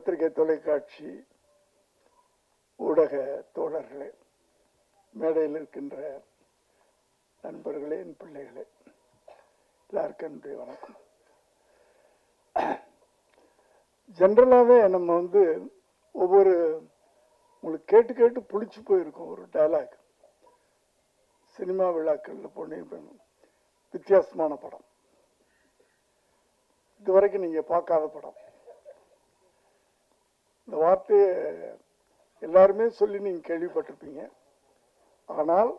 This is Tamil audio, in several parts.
பத்திரிகை தொலைக்காட்சி ஊடக தோழர்களே மேடையில் இருக்கின்ற நண்பர்களே என் பிள்ளைகளே எல்லாருக்கும் என்னுடைய வணக்கம். ஜென்ரலாகவே நம்ம வந்து ஒவ்வொரு உங்களுக்கு கேட்டு கேட்டு புளிச்சு போயிருக்கோம் ஒரு டைலாக் சினிமா விழாக்களில் போனீங்க வித்தியாசமான படம். இதுவரைக்கும் நீங்க பார்க்காத படம். இந்த வார்த்தையை எல்லாருமே சொல்லி நீங்கள் கேள்விப்பட்டிருப்பீங்க. ஆனால்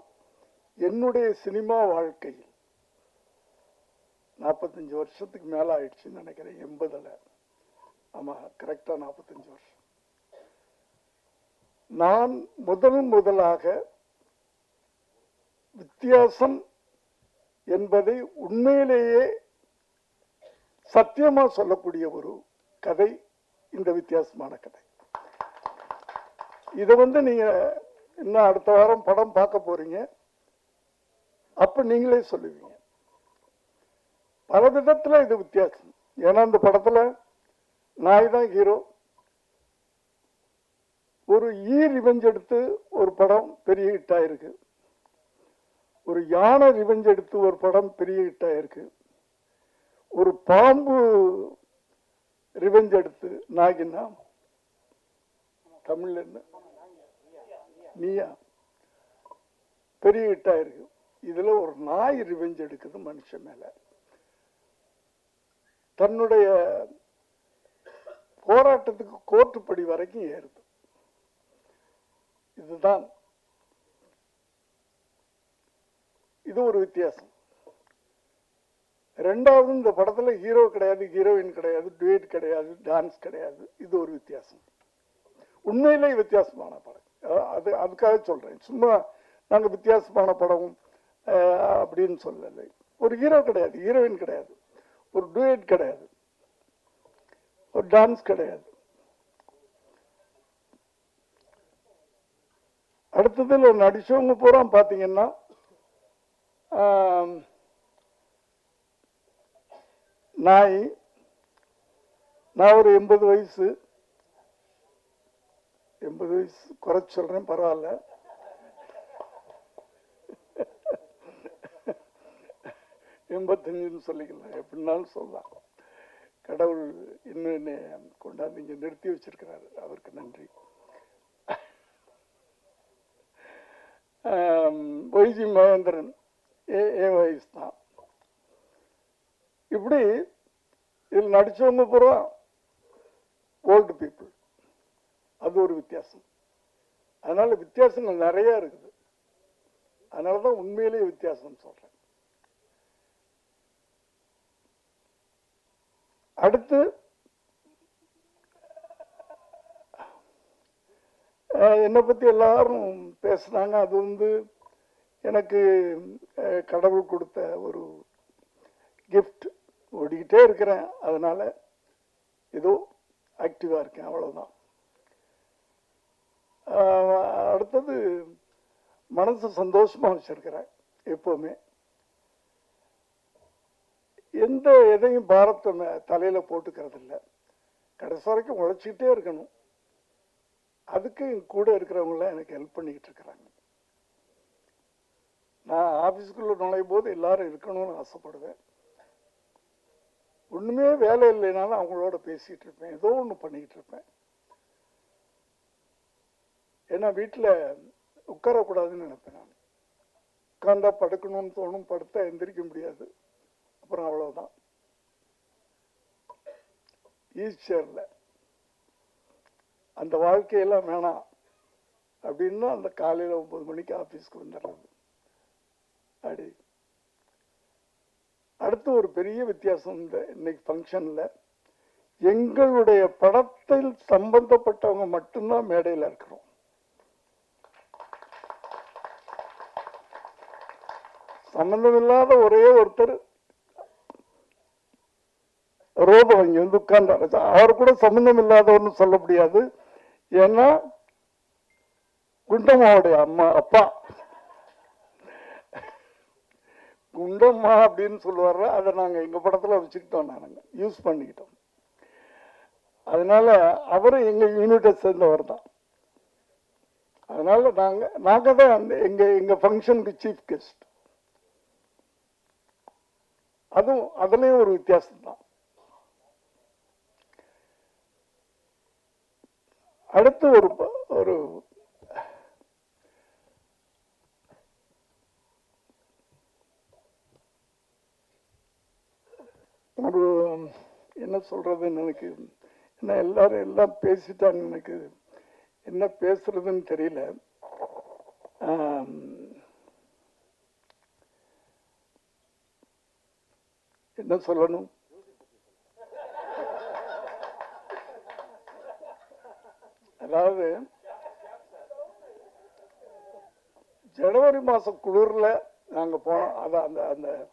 என்னுடைய சினிமா வாழ்க்கையில் நாற்பத்தஞ்சு வருஷத்துக்கு மேலே ஆயிடுச்சுன்னு நினைக்கிறேன் எண்பதில். ஆமாம் கரெக்டாக நாற்பத்தஞ்சு வருஷம். நான் முதல் முதலாக வித்தியாசம் என்பதை உண்மையிலேயே சத்தியமாக சொல்லக்கூடிய ஒரு கதை இந்த வித்தியாசமான கதை. இதை வந்து நீங்க இன்னும் அடுத்த வாரம் படம் பார்க்க போறீங்க? அப்ப நீங்களே சொல்லுவீங்க. பல விதத்துல இது வித்தியாசம். ஏன்னா இந்த படத்துல நாய் தான் ஹீரோ. ஒரு ஈ ரிவெஞ்ச் எடுத்து ஒரு படம் பெரிய ஹிட் ஆயிருக்கு. ஒரு யானை ரிவெஞ்ச் எடுத்து ஒரு படம் பெரிய ஹிட் ஆயிருக்கு. ஒரு பாம்பு ரிவெஞ்ச் எடுத்து நாகின்னா தமிழ்ல என்ன? நீயா பெரிய ஹிட் இருக்கு இதுல ஒரு நாய் ரிவெஞ்ச் எடுக்குது மனுஷன் மேல. தன்னுடைய போராட்டத்துக்கு கோர்ட்டு படி வரைக்கும் ஏறுது. இதுதான். இது ஒரு வித்தியாசம். ரெண்டாவது இந்த படத்துல ஹீரோ கிடையாது ஹீரோயின் கிடையாது டுவேட் கிடையாது டான்ஸ் கிடையாது. இது ஒரு வித்தியாசம். உண்மையிலே வித்தியாசமான படம். அது அதுக்காக சொல்றேன். சும்மா நாங்க வித்தியாசமான படம் அப்படின்னு சொல்லலை. ஒரு ஹீரோ கிடையாது. ஹீரோயின் கிடையாது. ஒரு டுவேட் கிடையாது. ஒரு டான்ஸ் கிடையாது. அடுத்ததுல நடிச்சவங்க பூரா பாத்தீங்கன்னா நாய். நான் ஒரு எண்பது வயசு. எண்பது வயசு குறை சொல்றேன் பரவாயில்ல. எண்பத்தஞ்சுன்னு சொல்லிக்கலாம் எப்படின்னாலும் சொல்லலாம். கடவுள் இன்னும் என்னை கொண்டாந்து இங்க நிறுத்தி வச்சிருக்கிறாரு. அவருக்கு நன்றி. ஒய்ஜி மகேந்திரன் ஏ ஏ வயசு தான். இப்படி இதில் நடித்தவங்க பூரா ஓல்டு பீப்புள். அது ஒரு வித்தியாசம். அதனால வித்தியாசங்கள் நிறைய இருக்குது. அதனால தான் உண்மையிலேயே வித்தியாசம் சொல்றேன். அடுத்து என்னை பற்றி எல்லாரும் பேசுனாங்க. அது வந்து எனக்கு கடவுள் கொடுத்த ஒரு கிஃப்ட் ஓடிக்கிட்டே இருக்கிறேன். அதனால் ஏதோ ஆக்டிவாக இருக்கேன். அவ்வளோதான் அடுத்தது மனசு சந்தோஷமாக வச்சிருக்கிறேன் எப்போவுமே. எந்த எதையும் பாரத்தை தலையில் போட்டுக்கிறது இல்லை கடைசி வரைக்கும் உழைச்சிக்கிட்டே இருக்கணும். அதுக்கு என் கூட இருக்கிறவங்களாம் எனக்கு ஹெல்ப் பண்ணிக்கிட்டு இருக்கிறாங்க. நான் ஆஃபீஸுக்குள்ளே நுழையும் போது எல்லாரும் இருக்கணும்னு ஆசைப்படுவேன். ஒன்றுமே வேலை இல்லைனாலும் அவங்களோட பேசிகிட்டு இருப்பேன். ஏதோ ஒன்று பண்ணிக்கிட்டு இருப்பேன். ஏன்னா வீட்டில் உட்காரக்கூடாதுன்னு நினைப்பேன் நான். உட்காந்தா படுக்கணும்னு தோணும் படுத்தா எந்திரிக்க முடியாது. அப்புறம் அவ்வளோதான் ஈஸ்டரில் அந்த வாழ்க்கையெல்லாம் வேணாம் அப்படின்னா அந்த காலையில் ஒம்பது மணிக்கு ஆஃபீஸ்க்கு வந்துடுறது. அப்படி அடுத்து ஒரு பெரிய வித்தியாசம் இந்த இன்னைக்கு ஃபங்க்ஷனில் எங்களுடைய படத்தில் சம்பந்தப்பட்டவங்க மட்டும்தான் மேடையில் இருக்கிறோம். சம்பந்தமில்லாத ஒரே ஒருத்தர் ரோபம் இங்க வந்து உட்கார்ந்தாரு. அவர் கூட சம்பந்தம் இல்லாதவர்னு சொல்ல முடியாது. ஏன்னா குண்டம்மாவுடைய அம்மா அப்பா. குண்டம்மா அப்படின்னு சொல்லுவார் அதை நாங்கள் எங்கள் படத்தில் வச்சுக்கிட்டோம் நாங்கள் யூஸ் பண்ணிக்கிட்டோம். அதனால அவரும் எங்கள் யூனிட்டை சேர்ந்தவர் தான். அதனால நாங்கள் நாங்கள் தான் அந்த எங்கள் ஃபங்க்ஷனுக்கு சீஃப் கெஸ்ட் அதுவும் அதுலேயும் ஒரு வித்தியாசம் தான் அடுத்து ஒரு ஒரு ஒரு என்ன சொல்றதுன்னு எனக்கு என்ன எல்லாரும் எல்லாம் பேசிட்டாங்க எனக்கு என்ன பேசுறதுன்னு தெரியல. என்ன சொல்லணும்? அதாவது ஜனவரி மாசம் குளிர்ல நாங்க போனோம் அது அந்த அந்த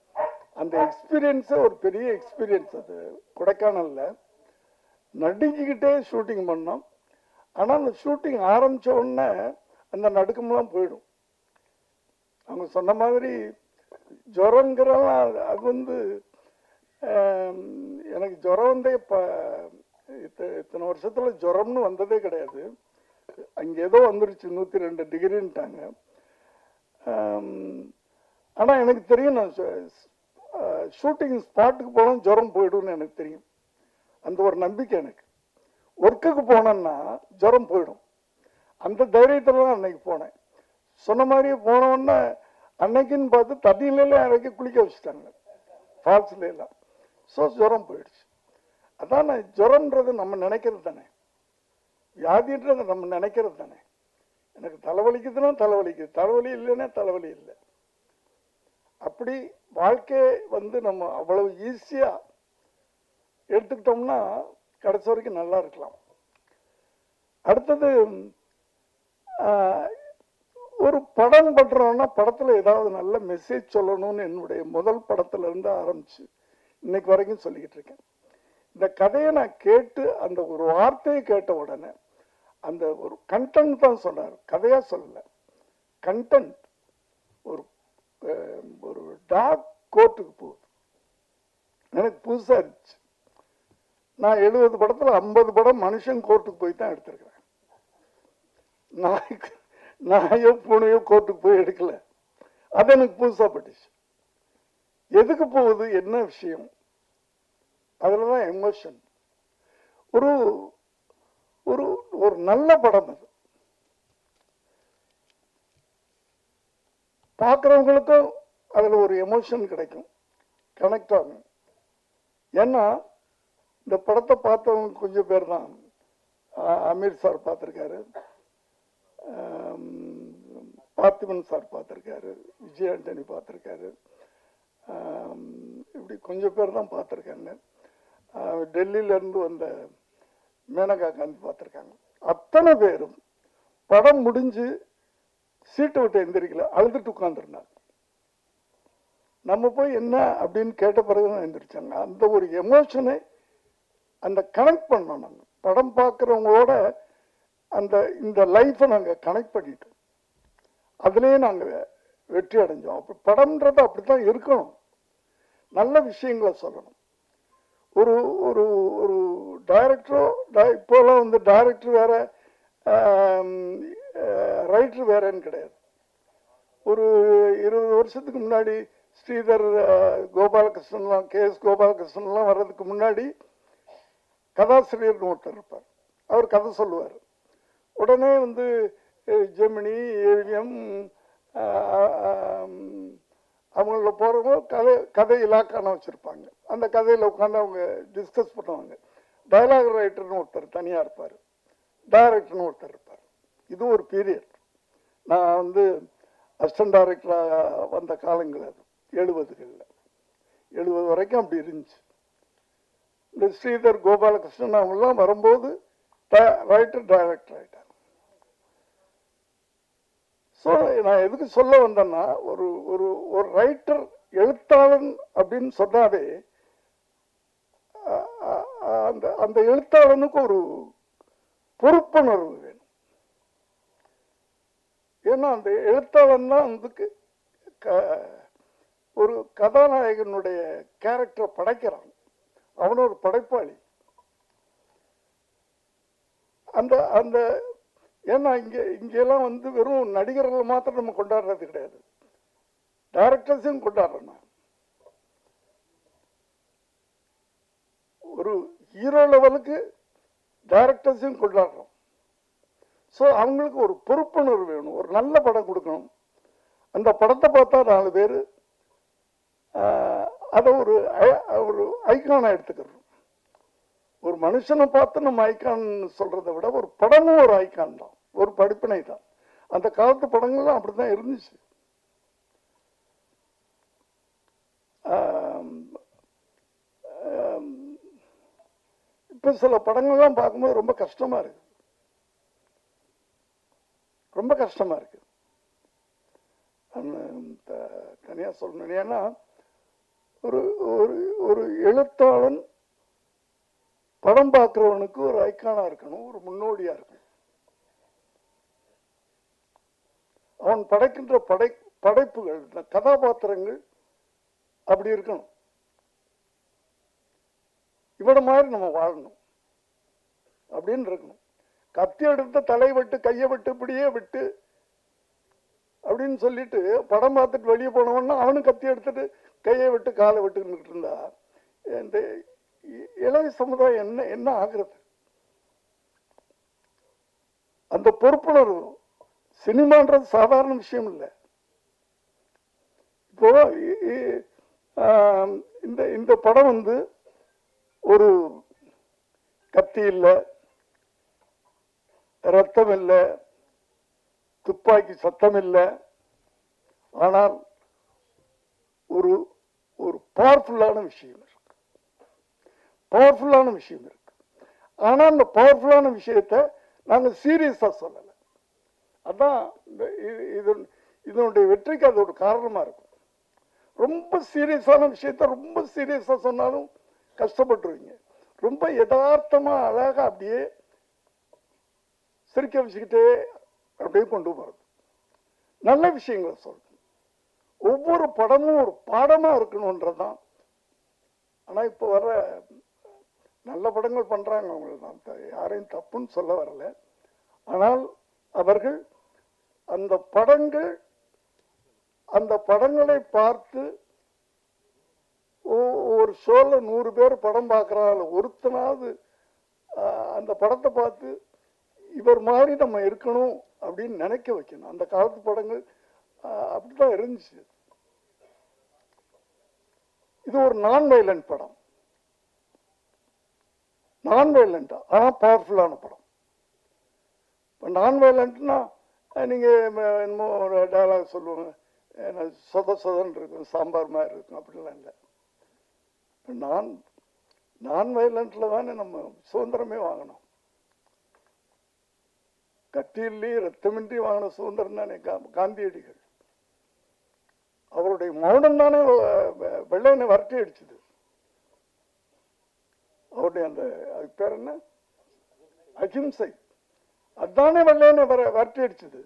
அந்த எக்ஸ்பீரியன்ஸே ஒரு பெரிய எக்ஸ்பீரியன்ஸ் அது. கொடைக்கானல்ல நடுங்கிக்கிட்டே ஷூட்டிங் பண்ணோம். ஆனா அந்த ஷூட்டிங் ஆரம்பிச்ச உடனே அந்த நடுக்கம்லாம் போயிடும். அவங்க சொன்ன மாதிரி ஜுரங்கிறலாம் அது- வந்து எனக்கு ஜுரம் வந்து இப்போ இத்தனை வருஷத்தில் ஜுரம்னு வந்ததே கிடையாது. அங்கே ஏதோ வந்துருச்சு நூற்றி ரெண்டு டிகிரின்ட்டாங்க. ஆனால் எனக்கு தெரியும் நான் ஷூட்டிங் ஸ்பாட்டுக்கு போனால் ஜுரம் போயிடும்னு எனக்கு தெரியும். அந்த ஒரு நம்பிக்கை எனக்கு. ஒர்க்குக்கு போனேன்னா ஜுரம் போயிடும். அந்த தைரியத்தில் தான் அன்னைக்கு போனேன். சொன்ன மாதிரியே போனோன்னே அன்னைக்குன்னு பார்த்து தண்ணியில இறக்கி குளிக்க வச்சுட்டாங்க. ஃபால்ஸ்லாம் ஸோ ஜுரம் போயிடுச்சு. அதான் ஜுரம்ன்றது நம்ம நினைக்கிறது தானே. வியாதின்றது நம்ம நினைக்கிறது தானே. எனக்கு தலைவலிக்குதுன்னா தலைவலிக்குது தலைவலி இல்லைன்னா தலைவலி இல்லை. அப்படி வாழ்க்கை வந்து நம்ம அவ்வளவு ஈஸியா எடுத்துக்கிட்டோம்னா கடைசி வரைக்கும் நல்லா இருக்கலாம். அடுத்தது ஆஹ், ஒரு படம் பண்ணுறோன்னா படத்துல ஏதாவது நல்ல மெசேஜ் சொல்லணும்னு என்னுடைய முதல் படத்துல இருந்து ஆரம்பிச்சு இன்னைக்கு வரைக்கும் சொல்லிக்கிட்டு இருக்கேன். இந்த கதையை நான் கேட்டு அந்த ஒரு வார்த்தையை கேட்ட உடனே அந்த ஒரு கண்டென்ட் தான் சொன்னார். கதையாக சொல்லலை. கண்டென்ட் ஒரு ஒரு டாக் கோர்ட்டுக்கு போகுது. எனக்கு புதுசாக இருந்துச்சு. நான் எழுபது படத்தில் ஐம்பது படம் மனுஷன் கோர்ட்டுக்கு போய் தான் எடுத்திருக்கிறேன். நாய்க்கு நாயோ பூனையோ கோர்ட்டுக்கு போய் எடுக்கல. அது எனக்கு புதுசாக பட்டுச்சு. எதுக்கு போகுது? என்ன விஷயம்? அதில் தான் எமோஷன் ஒரு ஒரு ஒரு நல்ல படம் அது. பார்க்குறவங்களுக்கும் அதில் ஒரு எமோஷன் கிடைக்கும். கனெக்ட் ஆகும். ஏன்னா இந்த படத்தை பார்த்தவங்க கொஞ்சம் பேர் தான் அமீர் சார் பார்த்துருக்காரு. பார்த்திபன் சார் பார்த்துருக்காரு. விஜய் ஆண்டனி பார்த்துருக்காரு. இப்படி கொஞ்சம் பேர் தான் பார்த்துருக்காங்க டெல்லியில இருந்து வந்த மேனகா காந்தி பார்த்துருக்காங்க. அத்தனை பேரும் படம் முடிஞ்சு சீட்டை விட்டு எந்திரிக்கல அழுதுட்டு உட்காந்துருந்தாங்க நம்ம போய் என்ன அப்படின்னு கேட்ட பிறகு தான் எந்திரிச்சாங்க. அந்த ஒரு எமோஷனை அந்த கனெக்ட் பண்ணோம் நாங்கள் படம் பார்க்குறவங்களோட அந்த இந்த லைஃப்பை நாங்கள் கனெக்ட் பண்ணிட்டோம். அதுலேயே நாங்கள் வெற்றி அடைஞ்சோம். அப்போ படம்ன்றது அப்படித்தான் இருக்கணும். நல்ல விஷயங்களை சொல்லணும். ஒரு ஒரு ஒரு டைரக்டரோ இப்போலாம் வந்து டைரக்டர் வேற ரைட்டர் வேறன்னு கிடையாது. ஒரு இருபது வருஷத்துக்கு முன்னாடி ஸ்ரீதர் கோபாலகிருஷ்ணன்லாம் கே எஸ் கோபாலகிருஷ்ணன்லாம் வர்றதுக்கு முன்னாடி கதாசிரியர்னு ஒருத்தர் இருப்பார். அவர் கதை சொல்லுவார். உடனே வந்து ஜெமினி ஏவிஎம் அவங்கள போகிறவங்க கதை கதை இலாக்கான வச்சுருப்பாங்க. அந்த கதையில் உட்காந்து அவங்க டிஸ்கஸ் பண்ணுவாங்க. டயலாக் ரைட்டர்னு ஒருத்தர் தனியாக இருப்பார். டைரக்டர்னு ஒருத்தர் இருப்பார். இது ஒரு பீரியட் நான் வந்து அசிஸ்டன்ட் டைரக்டராக வந்த காலங்கள் அது. எழுபதுகளில். எழுபது வரைக்கும் அப்படி இருந்துச்சு. இந்த ஸ்ரீதர் கோபாலகிருஷ்ணன் அவங்கெல்லாம் வரும்போது ரைட்டர் டைரக்டர் ஆகிட்டார் ஸோ நான் எதுக்கு சொல்ல வந்தேன்னா ஒரு ஒரு ஒரு ரைட்டர் எழுத்தாளன் அப்படின்னு சொன்னாலே அந்த அந்த எழுத்தாளனுக்கு ஒரு பொறுப்புணர்வு வேணும். ஏன்னா அந்த எழுத்தாளன் தான் அதுக்கு க- ஒரு கதாநாயகனுடைய கேரக்டரை படைக்கிறான். அவன் ஒரு படைப்பாளி. அந்த அந்த ஏன்னா இங்கே இங்கெல்லாம் வந்து வெறும் நடிகர்கள் மாத்திரம் நம்ம கொண்டாடுறது கிடையாது. டைரக்டர்ஸையும் கொண்டாடுறோம் நான் ஒரு ஹீரோ லெவலுக்கு டைரக்டர்ஸையும் கொண்டாடுறோம். ஸோ அவங்களுக்கு ஒரு பொறுப்புணர்வு வேணும் ஒரு நல்ல படம் கொடுக்கணும். அந்த படத்தை பார்த்தா நாலு பேர் அதை ஒரு ஒரு ஐக்கானை எடுத்துக்கிறோம் ஒரு மனுஷனை பார்த்து நம்ம ஐக்கான் சொல்றதை விட ஒரு படமும் ஒரு ஐக்கான் தான். ஒரு படிப்பினை தான். அந்த காலத்து படங்கள்லாம் அப்படிதான் இருந்துச்சு. இப்போ இப்ப சில படங்கள்லாம் பார்க்கும்போது ரொம்ப கஷ்டமா இருக்கு. ரொம்ப கஷ்டமா இருக்கு. தனியா சொல்லணும் ஏன்னா ஒரு ஒரு ஒரு எழுத்தாளன் படம் பார்க்கிறவனுக்கு ஒரு ஐக்கானா இருக்கணும் ஒரு முன்னோடியா இருக்கணும். அவன் படைக்கின்ற படை படைப்புகள் கதாபாத்திரங்கள் அப்படி இருக்கணும். இவட மாதிரி நம்ம வாழணும். அப்படின்னு இருக்கணும். கத்தி எடுத்த தலை விட்டு கையை விட்டு இப்படியே விட்டு அப்படின்னு சொல்லிட்டு படம் பார்த்துட்டு வெளியே போனவன்னா அவனும் கத்தி எடுத்துட்டு கையை விட்டு காலை விட்டுக்கிட்டு இருந்தா இளைய சமுதாயம் என்ன என்ன ஆகுறது? அந்த பொறுப்புணர்வு சினிமான்றது சாதாரண விஷயம் இல்லை. இப்போ இந்த இந்த படம் வந்து ஒரு கத்தி இல்லை ரத்தம் இல்லை துப்பாக்கி சத்தம் இல்லை ஆனால் ஒரு ஒரு பவர்ஃபுல்லான விஷயம். பவர்ஃபுல்லான விஷயம் இருக்கு. ஆனால் அந்த பவர்ஃபுல்லான விஷயத்தை நாங்கள் சீரியஸாக சொல்லலை. அதான் இந்த இது- இது இதனுடைய வெற்றிக்கு அது ஒரு இருக்கும். ரொம்ப சீரியஸான விஷயத்த ரொம்ப சீரியஸாக சொன்னாலும் கஷ்டப்பட்டுருவீங்க. ரொம்ப யதார்த்தமாக அழகாக அப்படியே சிரிக்க வச்சுக்கிட்டே அப்படியே கொண்டு போகிறது நல்ல விஷயங்களை சொல்லணும். ஒவ்வொரு படமும் ஒரு பாடமாக இருக்கணுன்றது தான் ஆனால் இப்போ வர நல்ல படங்கள் பண்றாங்க அவங்க. நான் யாரையும் தப்புன்னு சொல்ல வரல. ஆனால் அவர்கள் அந்த படங்கள் அந்த படங்களை பார்த்து ஒ- ஒரு ஷோல நூறு பேர் படம் பார்க்கறாங்க ஒருத்தனாவது அந்த படத்தை பார்த்து இவர் மாதிரி நம்ம இருக்கணும் அப்படின்னு நினைக்க வைக்கணும். அந்த காலத்து படங்கள் அப்படிதான் இருந்துச்சு. இது ஒரு நான் வயலண்ட் படம். நான் வயலண்டா அதான் பவர்ஃபுல்லான படம். இப்போ நான் வயலண்ட்னா நீங்க என்னமோ ஒரு டயலாக் சொல்லுவாங்க. சொத சொதன்னு இருக்கும் சாம்பார் மாதிரி இருக்கும் அப்படிலாம் இல்லை. நான் நான் வயலண்ட்ல தானே நம்ம சுதந்திரமே வாங்கணும். கட்டியில்லி ரத்தமின்றி வாங்கின சுதந்திரம் தானே கா- காந்தியடிகள். அவருடைய மௌனம் தானே வெள்ளையனை வரட்டி அடிச்சது. அவருடைய அந்த அதுக்கு பேர் என்ன? அகிம்சை அதானே வெள்ளையனை வர வரட்டி அடிச்சது.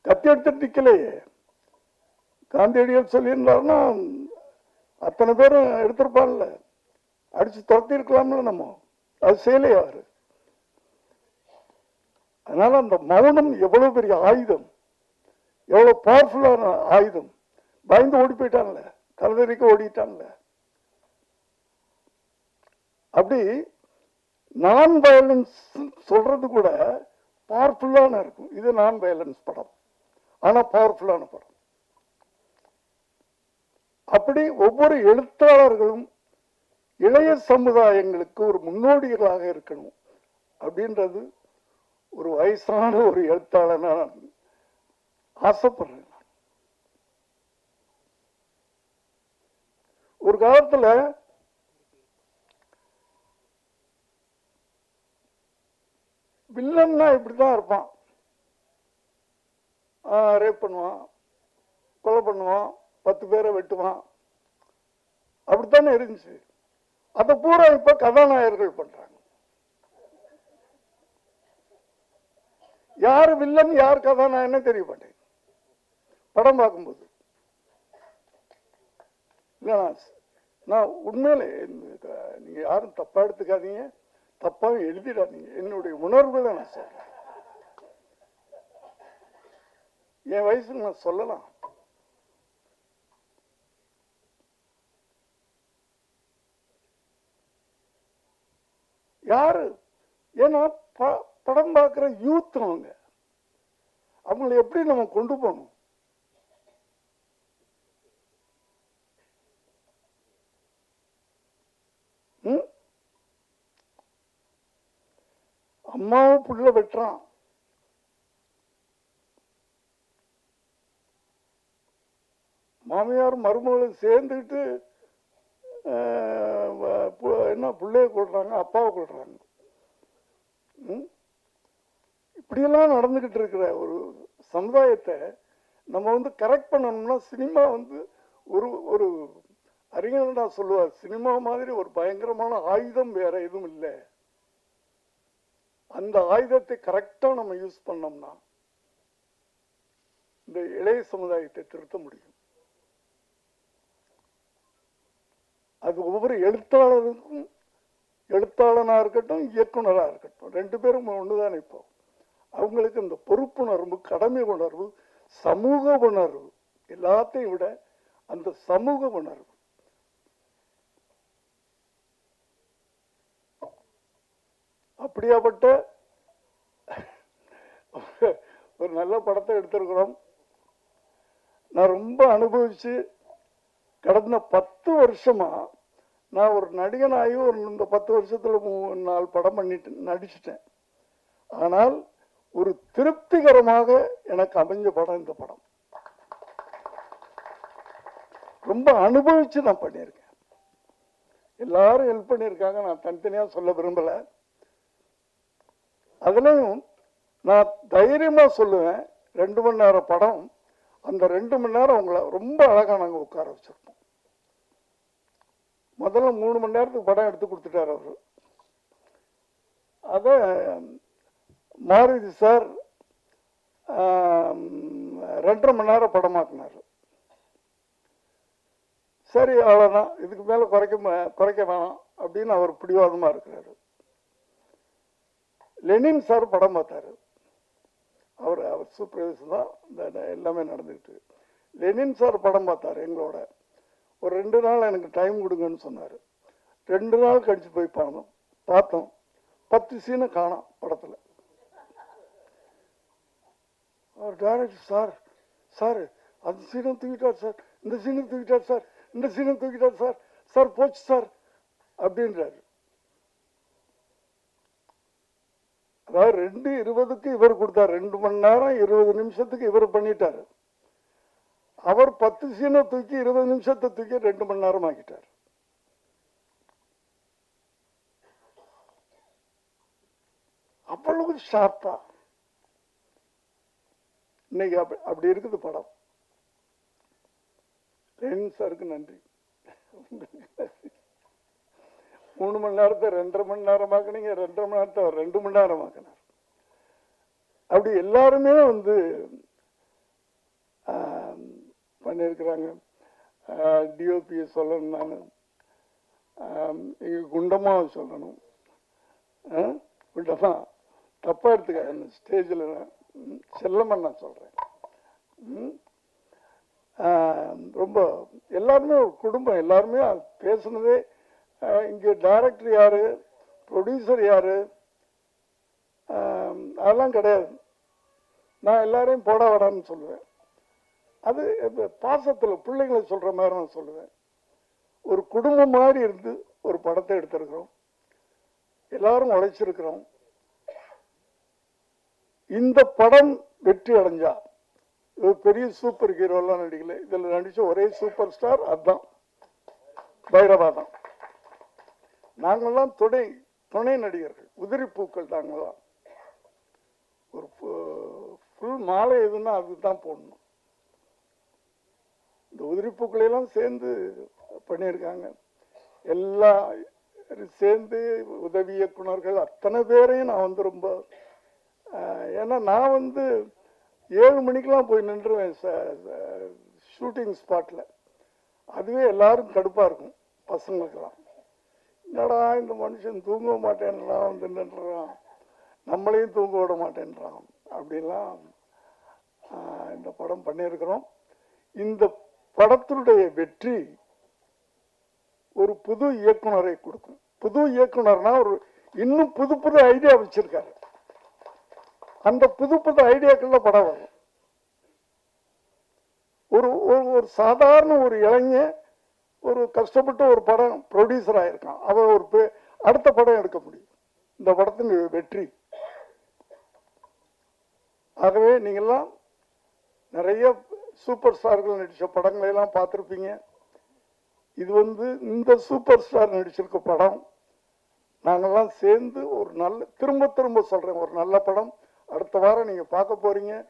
கத்தி எடுத்துட்டு நிக்கலையே. காந்தியடிகள் சொல்லியிருந்தாருன்னா அத்தனை பேரும் எடுத்திருப்பான்ல. அடிச்சு துரத்தி இருக்கலாம்ல நம்ம. அது செய்யலையே அவரு? அதனால அந்த மௌனம் எவ்வளவு பெரிய ஆயுதம். எவ்வளவு பவர்ஃபுல்லான ஆயுதம். பயந்து ஓடி போயிட்டான்ல. கலதறிக்க ஓடிட்டான்ல. அப்படி நான் வயலன்ஸ் சொல்றது கூட பவர்ஃபுல்லான இருக்கும். இது நான் வயலன்ஸ் படம். ஆனா பவர்ஃபுல்லான படம். அப்படி ஒவ்வொரு எழுத்தாளர்களும் இளைய சமுதாயங்களுக்கு ஒரு முன்னோடிகளாக இருக்கணும் அப்படின்றது ஒரு வயசான ஒரு எழுத்தாளனா நான் ஆசைப்படுறேன். ஒரு காலத்துல வில்லன்னா இப்படிதான் இருப்பான். ரேப் பண்ணுவான். கொலை பண்ணுவான். பத்து பேரை வெட்டுவான். அப்படித்தானே இருந்துச்சு. அதை பூரா இப்ப கதாநாயகர்கள் பண்றாங்க. யார் வில்லன் யார் கதாநாயகனே தெரிய மாட்டேன் படம் பார்க்கும்போது. இல்ல, நான் உண்மையிலே நீங்க யாரும் தப்பா எடுத்துக்காதீங்க. தப்பா எழுதிடாதீங்க. என்னுடைய உணர்வுகளை நான் சொல்றேன். என் வயசுக்கு நான் சொல்லலாம். யாரு? ஏன்னா ப- படம் பார்க்குற யூத் அவங்க. அவங்களை எப்படி நம்ம கொண்டு போகணும்? அம்மாவும் புள்ள வெட்டுறான். மாமியார் மருமகளும் சேர்ந்துக்கிட்டு பு- என்ன பிள்ளைய கொள்றாங்க அப்பாவை கொள்றாங்க இப்படியெல்லாம் நடந்துகிட்டு இருக்கிற ஒரு சமுதாயத்தை நம்ம வந்து கரெக்ட் பண்ணணும்னா சினிமா வந்து ஒரு ஒரு அறிஞர்டா சொல்லுவார் சினிமா மாதிரி ஒரு பயங்கரமான ஆயுதம் வேற எதுவும் இல்லை. அந்த ஆயுதத்தை கரெக்டா நம்ம யூஸ் பண்ணோம்னா இந்த இளைய சமுதாயத்தை திருத்த முடியும். அது ஒவ்வொரு எழுத்தாளருக்கும் எழுத்தாளனா இருக்கட்டும் இயக்குனரா இருக்கட்டும் ரெண்டு பேரும் ஒண்ணுதான் இப்போ. அவங்களுக்கு இந்த பொறுப்புணர்வு கடமை உணர்வு சமூக உணர்வு எல்லாத்தையும் விட அந்த சமூக உணர்வு அப்படியாப்பட்ட ஒரு நல்ல படத்தை எடுத்திருக்கிறோம். நான் ரொம்ப அனுபவிச்சு கடந்த பத்து வருஷமா நான் ஒரு நடிகனாகி ஒரு இந்த பத்து வருஷத்துல நாலு படம் பண்ணிட்டு நடிச்சிட்டேன். ஆனால் ஒரு திருப்திகரமாக எனக்கு அமைஞ்ச படம் இந்த படம். ரொம்ப அனுபவிச்சு நான் பண்ணியிருக்கேன். எல்லாரும் ஹெல்ப் பண்ணியிருக்காங்க நான் தனித்தனியாக சொல்ல விரும்பலை. அதுலேயும் நான் தைரியமாக சொல்லுவேன். ரெண்டு மணி நேரம் படம். அந்த ரெண்டு மணி நேரம் உங்களை ரொம்ப அழகாக நாங்கள் உட்கார வச்சிருப்போம். முதல்ல மூணு மணி நேரத்துக்கு படம் எடுத்து கொடுத்துட்டாரு அவர். அதை மாருதி சார் ரெண்டரை மணி நேரம் படமாக்குனார். சரி அவ்வளோதான் இதுக்கு மேலே குறைக்க குறைக்க வேணாம் அப்படின்னு அவர் பிடிவாதமாக இருக்கிறாரு. லெனின் சார் படம் பார்த்தாரு. அவர் அவர் சூப்பர்வைசர் தான். இந்த எல்லாமே நடந்துக்கிட்டு லெனின் சார் படம் பார்த்தாரு எங்களோட. ஒரு ரெண்டு நாள் எனக்கு டைம் கொடுங்கன்னு சொன்னார். ரெண்டு நாள் கழித்து போய் பார்த்தோம் பார்த்தோம். பத்து சீனை காணோம் படத்தில். அவர் டைரக்டர் சார் சார் அந்த சீனை தூக்கிட்டார் சார். இந்த சீனை தூக்கிட்டார் சார். இந்த சீனை தூக்கிட்டார் சார். சார் போச்சு சார். அப்படின்றாரு. அதாவது ரெண்டு இருபதுக்கு இவர் கொடுத்தார். ரெண்டு மணி நேரம் இருபது நிமிஷத்துக்கு இவர் பண்ணிட்டாரு. அவர் பத்து சீனை தூக்கி இருபது நிமிஷத்தை தூக்கி ரெண்டு மணி நேரம் ஆக்கிட்டார். அவ்வளவு ஷார்ப்பா இன்னைக்கு அப்படி அப்படி இருக்குது படம். லெனின் சாருக்கு நன்றி. மூணு மணி நேரத்தை ரெண்டரை மணி நேரமாக்கினீங்க ரெண்டரை மணி நேரத்தை ரெண்டு மணி நேரமாக்கினார். அப்படி எல்லாருமே வந்து பண்ணியிருக்கிறாங்க. டிஓபியை சொல்லணும் நான். எங்கள் குண்டமாக சொல்லணும். குண்டமா தப்பாக எடுத்துக்க ஸ்டேஜில் செல்லமாக நான் சொல்கிறேன் ரொம்ப எல்லாருமே ஒரு குடும்பம் எல்லாருமே பேசுனதே இங்கே டைரக்டர் யார்? ப்ரொடியூசர் யார்? அதெல்லாம் கிடையாது. நான் எல்லாரையும் போட வாடான்னு சொல்லுவேன். அது இப்ப பாசத்தில் பிள்ளைங்களை சொல்கிற மாதிரி நான் சொல்லுவேன். ஒரு குடும்பம் மாதிரி இருந்து ஒரு படத்தை எடுத்திருக்கிறோம். எல்லாரும் உழைச்சிருக்கிறோம். இந்த படம் வெற்றி அடைஞ்சா இது பெரிய சூப்பர் ஹீரோலாம் நடிக்கல. இதில் நடித்த ஒரே சூப்பர் ஸ்டார் அதுதான் பைரவா தான். நாங்கள்லாம் துணை துணை நடிகர்கள். உதிரி பூக்கள் நாங்கள்லாம் ஒரு ஃபுல் மாலை எதுன்னா அதுதான் போடணும். இந்த உதிரி பூக்களையெல்லாம் சேர்ந்து பண்ணியிருக்காங்க. எல்லா சேர்ந்து உதவி இயக்குனர்கள் அத்தனை பேரையும் நான் வந்து ரொம்ப ஏன்னா நான் வந்து ஏழு மணிக்கெல்லாம் போய் நின்றுவேன் ஷூட்டிங் ஸ்பாட்டில் அதுவே எல்லாரும் கடுப்பாக இருக்கும் பசங்களுக்கெல்லாம். என்னடா இந்த மனுஷன் தூங்க மாட்டேன்றான் வந்து நம்மளையும் தூங்க விட மாட்டேன்றான். அப்படிலாம் ஆஹ், இந்த படம் பண்ணியிருக்கிறோம். இந்த படத்தினுடைய வெற்றி ஒரு புது இயக்குனரை கொடுக்கும். புது இயக்குனர்னா ஒரு இன்னும் புது புது ஐடியா வச்சிருக்காரு. அந்த புது புது ஐடியாக்கள்ல படம் வரும். ஒரு ஒரு ஒரு சாதாரண ஒரு இளைஞன் ஒரு கஷ்டப்பட்டு ஒரு படம் ப்ரொடியூசர் ஆகிருக்கான் அவன் ஒரு பெ- அடுத்த படம் எடுக்க முடியும். இந்த படத்தின் வெற்றி. ஆகவே நீங்கள்லாம் நிறைய சூப்பர் ஸ்டார்கள் நடித்த படங்களை எல்லாம் பார்த்துருப்பீங்க. இது வந்து இந்த சூப்பர் ஸ்டார் நடிச்சிருக்க படம். நாங்கெல்லாம் சேர்ந்து ஒரு நல்ல திரும்ப திரும்ப சொல்கிறேன் ஒரு நல்ல படம். அடுத்த வாரம் நீங்கள் பார்க்க போகிறீங்க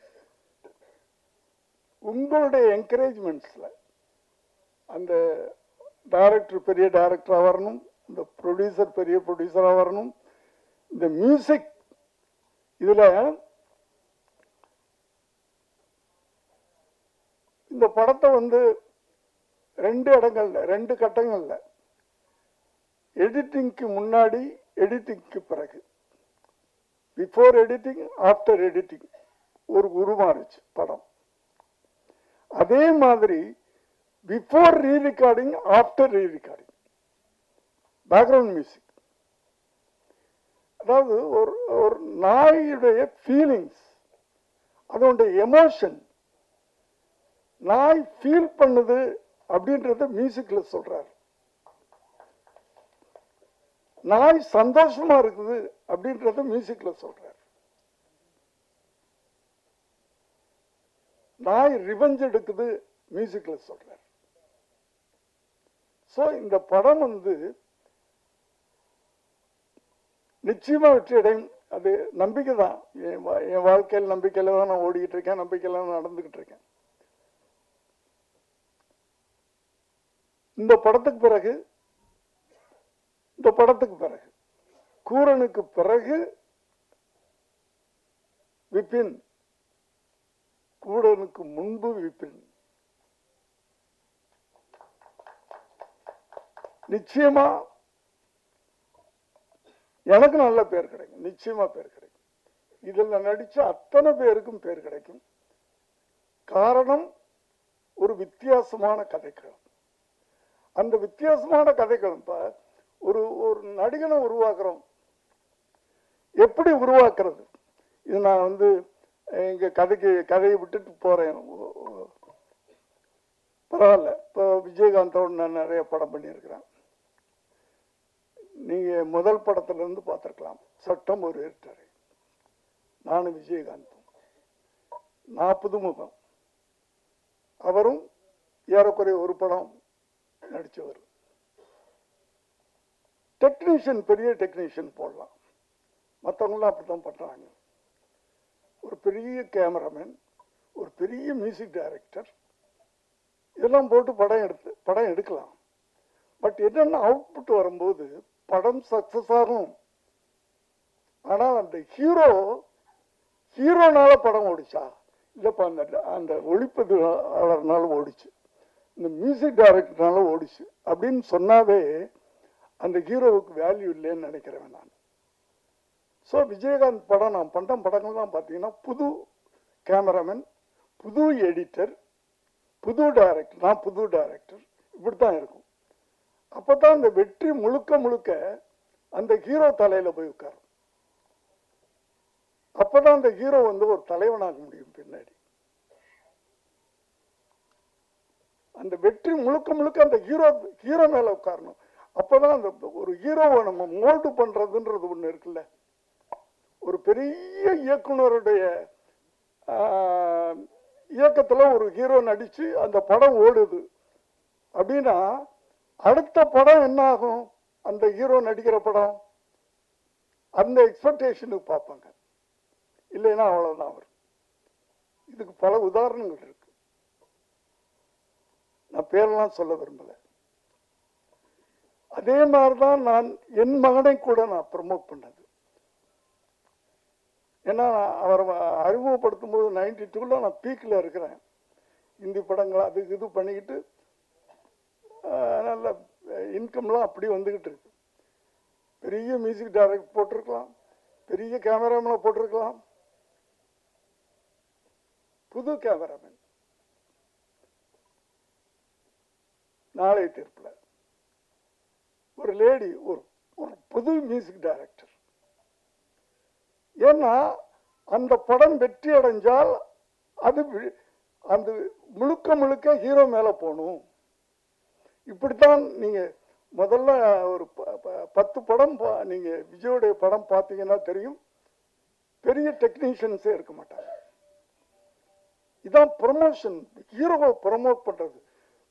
உங்களுடைய என்கரேஜ்மெண்ட்ஸில் அந்த டைரக்டர் பெரிய டைரக்டராக வரணும். இந்த ப்ரொடியூசர் பெரிய ப்ரொடியூசராக வரணும். இந்த மியூசிக் இதில் இந்த படத்தை வந்து ரெண்டு இடங்கள்ல ரெண்டு கட்டங்களில். எடிட்டிங்க்கு முன்னாடி எடிட்டிங்க்கு பிறகு. பிஃபோர் எடிட்டிங் ஆஃப்டர் எடிட்டிங் ஒரு உருமாறுச்சு படம். அதே மாதிரி before re recording after re recording background music அதாவது ஒரு ஒரு நாயுடைய ஃபீலிங்ஸ் அதனுடைய எமோஷன் நாய் ஃபீல் பண்ணுது அப்படின்றத மியூசிக்கில் சொல்கிறார் நாய் சந்தோஷமாக இருக்குது அப்படின்றத மியூசிக்கில் சொல்கிறார் நாய் ரிவெஞ்ச் எடுக்குது மியூசிக்கில் சொல்கிறார் சோ இந்த படம் வந்து நிச்சயமா வெற்றி அடையும். அது நம்பிக்கை தான். என் வா- என் வாழ்க்கையில் நம்பிக்கையில தான் நான் ஓடிக்கிட்டு இருக்கேன் நம்பிக்கையில் தான் நடந்துகிட்டு இருக்கேன் இந்த படத்துக்கு பிறகு இந்த படத்துக்கு பிறகு கூரனுக்கு பிறகு விபின் கூரனுக்கு முன்பு விபின் நிச்சயமா எனக்கு நல்ல பேர் கிடைக்கும். நிச்சயமா பேர் கிடைக்கும். இதில் நடிச்ச அத்தனை பேருக்கும் பேர் கிடைக்கும். காரணம் ஒரு வித்தியாசமான கதைக்களம். அந்த வித்தியாசமான கதைக்களம் இப்ப ஒரு ஒரு நடிகனை உருவாக்குறோம். எப்படி உருவாக்குறது? இது நான் வந்து இங்க கதைக்கு கதையை விட்டுட்டு போறேன். ஓ- பரவாயில்ல. இப்போ விஜயகாந்தோட நான் நிறைய படம் பண்ணியிருக்கிறேன். நீங்க முதல் படத்துல இருந்து பார்த்திருக்கலாம். சட்டம் ஒரு இருட்டரை நானும் விஜயகாந்தும் நாற்பது முகம். அவரும் ஏறக்குறைய ஒரு படம் நடிச்சவர். டெக்னீஷியன் பெரிய டெக்னீஷியன் போடலாம். மற்றவங்களாம் அப்படித்தான் பண்ணுறாங்க ஒரு பெரிய கேமராமேன் ஒரு பெரிய மியூசிக் டைரக்டர் இதெல்லாம் போட்டு படம் எடுத்து படம் எடுக்கலாம். பட் என்னென்ன அவுட்புட் வரும்போது படம் சக்சஸ் ஆகும். ஆனால் அந்த ஹீரோ ஹீரோனால படம் ஓடிச்சா? இல்லைப்பா அந்த அந்த ஒளிப்பதிவாளர்னால ஓடிச்சு. இந்த மியூசிக் டைரக்டர்னால ஓடிச்சு. அப்படின்னு சொன்னாவே அந்த ஹீரோவுக்கு வேல்யூ இல்லைன்னு நினைக்கிறேன் நான். ஸோ விஜயகாந்த் படம் நான் பண்ண படங்கள்லாம் பார்த்தீங்கன்னா புது கேமராமேன் புது எடிட்டர் புது டைரக்டர் நான் புது டைரக்டர் இப்படி தான் இருக்கும். அப்போ தான் அந்த வெற்றி முழுக்க முழுக்க அந்த ஹீரோ தலையில போய் உட்காரும். அப்பதான் அந்த ஹீரோ வந்து ஒரு தலைவனாக முடியும் பின்னாடி. அந்த வெற்றி முழுக்க முழுக்க அந்த ஹீரோ ஹீரோ மேல உட்காரணும். அப்பதான் அந்த ஒரு ஹீரோவை நம்ம மோல்டு பண்றதுன்றது ஒண்ணு இருக்குல்ல. ஒரு பெரிய இயக்குனருடைய ஆஹ், இயக்கத்துல ஒரு ஹீரோ நடிச்சு அந்த படம் ஓடுது. அப்படின்னா அடுத்த படம் என்ன ஆகும் அந்த ஹீரோ நடிக்கிற படம்? அந்த எக்ஸ்பெக்டேஷனுக்கு பார்ப்பாங்க. இல்லைன்னா அவ்வளோதான் வரும். இதுக்கு பல உதாரணங்கள் இருக்கு. நான் பேரெல்லாம் சொல்ல விரும்பலை. அதே மாதிரிதான் நான் என் மகனை கூட நான் ப்ரமோட் பண்ணது. ஏன்னா அவரை அறிமுகப்படுத்தும் போது நைன்டி டூவில் நான் பீக்கில் இருக்கிறேன். இந்தி படங்கள் அது இது பண்ணிக்கிட்டு நல்ல இன்கம்லாம் அப்படி வந்துக்கிட்டு இருக்கு. பெரிய மியூசிக் டைரக்டர் போட்டிருக்கலாம். பெரிய கேமராமேனை போட்டிருக்கலாம். புது கேமராமேன் நாளை தீர்ப்பில். ஒரு லேடி ஒரு ஒரு புது மியூசிக் டைரக்டர் ஏன்னா அந்த படம் வெற்றி அடைஞ்சால் அது அந்த முழுக்க முழுக்க ஹீரோ மேலே போகணும். இப்படித்தான் நீங்க முதல்ல ஒரு ப- ப- பத்து படம் பா- நீங்க விஜயோடைய படம் பார்த்தீங்கன்னா தெரியும். பெரிய டெக்னீஷியன்ஸே இருக்க மாட்டாங்க. இதான் ப்ரமோஷன் ஹீரோவை ப்ரமோட் பண்றது.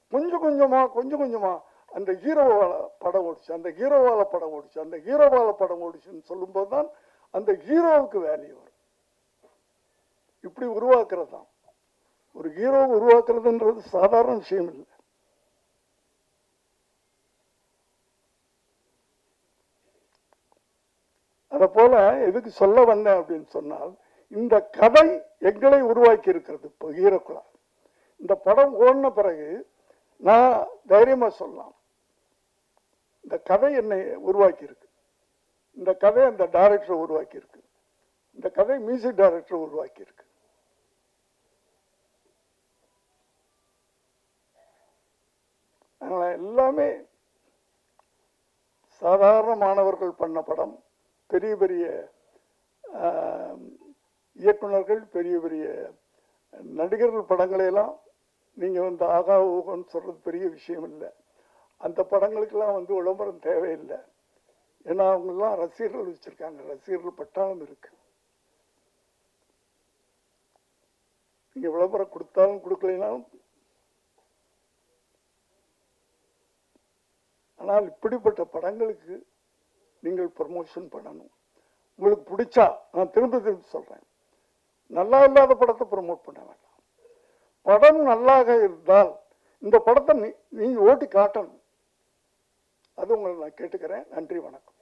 கொஞ்சம் கொஞ்சமா கொஞ்சம் கொஞ்சமா அந்த ஹீரோவால படம் ஓடிச்சு. அந்த ஹீரோவால படம் ஓடிச்சு. அந்த ஹீரோவால படம் ஓடிச்சுன்னு சொல்லும்போது தான் அந்த ஹீரோவுக்கு வேல்யூ வரும். இப்படி உருவாக்குறது தான் ஒரு ஹீரோ உருவாக்குறதுன்றது சாதாரண விஷயம் இல்லை அதை போல எதுக்கு சொல்ல வந்தேன் அப்படின்னு சொன்னால் இந்த கதை எங்களை உருவாக்கி இருக்கிறது இப்போ இந்த படம் ஓடின பிறகு நான் தைரியமாக சொல்லலாம். இந்த கதை என்னை உருவாக்கியிருக்கு. இந்த கதை அந்த டைரக்டரை உருவாக்கியிருக்கு. இந்த கதை மியூசிக் டைரக்டரை உருவாக்கியிருக்கு. எல்லாமே சாதாரண மாணவர்கள் பண்ண படம். பெரிய பெரிய இயக்குநர்கள் இயக்குனர்கள் பெரிய பெரிய நடிகர்கள் படங்களையெல்லாம் நீங்கள் வந்து ஆகா ஊகன்னு சொல்கிறது பெரிய விஷயம் இல்லை. அந்த படங்களுக்கெல்லாம் வந்து விளம்பரம் தேவையில்லை. ஏன்னா அவங்கெல்லாம் ரசிகர்கள் வச்சுருக்காங்க. ரசிகர்கள் பட்டாளம் இருக்கு. நீங்கள் விளம்பரம் கொடுத்தாலும் கொடுக்கலனாலும் ஆனால் இப்படிப்பட்ட படங்களுக்கு நீங்கள் ப்ரமோஷன் பண்ணணும். உங்களுக்கு பிடிச்சா நான் திரும்ப திரும்ப சொல்றேன். நல்லா இல்லாத படத்தை ப்ரமோட் பண்ண வேண்டாம். படம் நல்லாக இருந்தால் இந்த படத்தை நீ நீங்க ஓட்டி காட்டணும். அது உங்களை நான் கேட்டுக்கிறேன். நன்றி வணக்கம்.